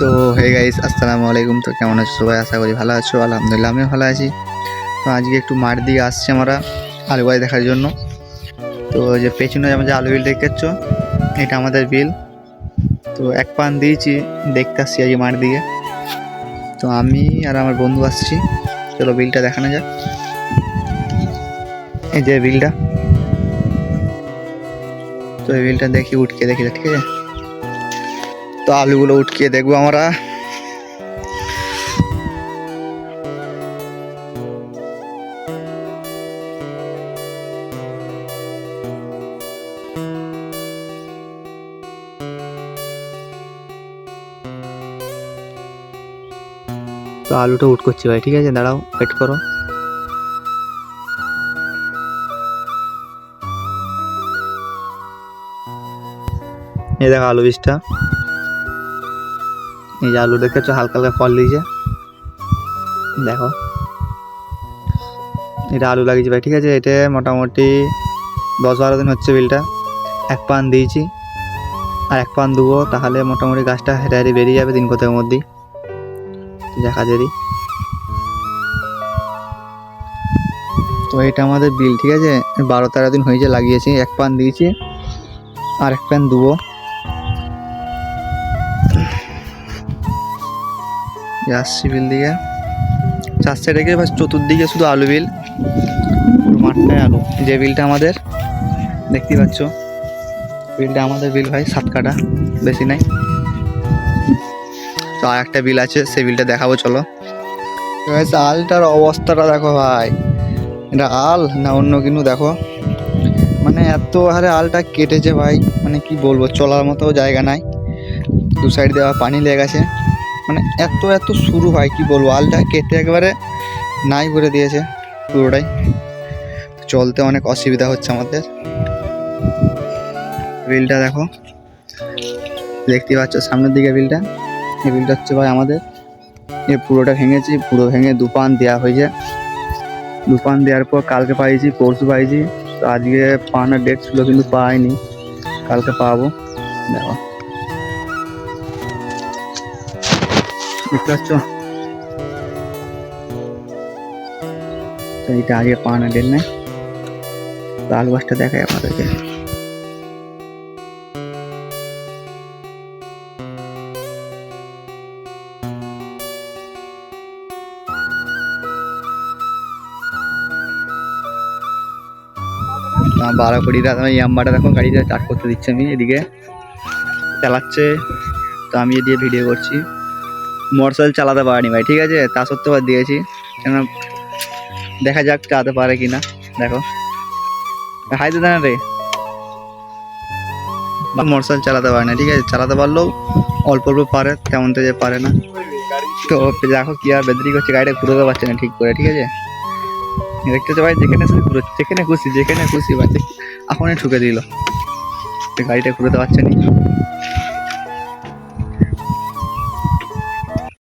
তো hey guys আসসালামু আলাইকুম। তো কেমন আছো সবাই? আশা করি ভালো আছো। আলহামদুলিল্লাহ, আমিও ভালো আছি। তো আজকে একটু মাঠ দিকে আসছি আমরা আলু গাছ দেখার জন্য। তো যে পেছনে আমরা যে আলু বিল দেখতে পাচ্ছ এটা আমাদের বিল। তো এক পান দিয়েছি দেখতে আসছি আজকে মাঠ দিকে। তো আমি আর আমার বন্ধু আসছি। চলো বিলটা দেখানো যাক। এই যে বিলটা। তো এই বিলটা দেখি উঠকে, দেখি, ঠিক আছে? তো আলুগুলো উঠকিয়ে দেখব আমরা। তো আলুটা উঠ করছি ভাই, ঠিক আছে? দাঁড়াও ওয়েট করো। এই দেখো আলু বীজটা। এই যে আলু দেখেছ, হালকা হালকা ফল দিয়েছে। দেখো। এটা আলু লাগিয়েছি ভাই, ঠিক আছে? এটা মোটামুটি দশ বারো দিন হচ্ছে বিলটা। এক পান দিয়েছি। আর এক পান দেবো, তাহলে মোটামুটি গাছটা হেঁটে হেঁটে বেরিয়ে যাবে দিন কোথাও মধ্যেই। দেখা দেরি তো এটা আমাদের বিল, ঠিক আছে? বারো তেরো দিন হয়েছে, লাগিয়েছি। এক পান দিয়েছি। আর এক পান দেবো। আসছি বিল দিকে। চার সাইডে বাস চতুর্দিকে শুধু আলু বিল। মাঠটায় আলু। যে বিলটা আমাদের দেখতেই পাচ্ছ, বিলটা আমাদের বিল ভাই, সাত কাটা বেশি নাই। তো আর একটা বিল আছে, সেই বিলটা দেখাবো, চলো। আলটার অবস্থাটা দেখো ভাই। এটা আল না অন্য কিন্তু দেখো। মানে এত হারে আলটা কেটেছে ভাই মানে কি বলব, চলার মতো জায়গা নাই। দু সাইড দেওয়া পানি লেগে গেছে। মানে এত এত শুরু হয়, কি বলব? আলটা কেটে একবারে নাই করে দিয়েছে পুরোটাই। চলতে অনেক অসুবিধা হচ্ছে আমাদের। বিলটা দেখো। দেখতে পাচ্ছ সামনের দিকে বিলটা এই বিলটা হচ্ছে ভাই আমাদের। এ পুরোটা ভেঙেছি, পুরো ভেঙে দুপান দেওয়া হয়েছে। দুপান দেওয়ার পর কালকে পাইছি, পরশু পাইছি। তো আজকে পাওয়ানোর ডেট ছিল কিন্তু পাইনি। কালকে পাবো। দেখো। দেখতে পাচ্ছ তো এইটা আজকে পাওয়ানোর ডেট নেই তো আলু গাছটা দেখাই আপনাদেরকে আহ, বারো কোটি টাকা এই আম্বাটা দেখো গাড়িটা স্টার্ট করতে দিচ্ছে আমি এদিকে চালাচ্ছে তো আমি এদিকে ভিডিও করছি মোটরসাইকেল চালাতে পারিনি ভাই, ঠিক আছে? তা সত্ত্বেও দিয়েছি। কেন দেখা যাক চালাতে পারে কি না। দেখো। হাই তো না রে মোটরসাইকেল চালাতে পারে না, ঠিক আছে? চালাতে পারলেও অল্প অল্প পারে, তেমন তো যে পারে না। তো দেখো কি আর বেদরি করছে, গাড়িটা ঘুরোতে পারছে না ঠিক করে, ঠিক আছে? দেখতেছে ভাই, যেখানে যেখানে খুশি যেখানে খুশি ভাই এখনই ঠুকে দিল। গাড়িটা ঘুরোতে পারছে না।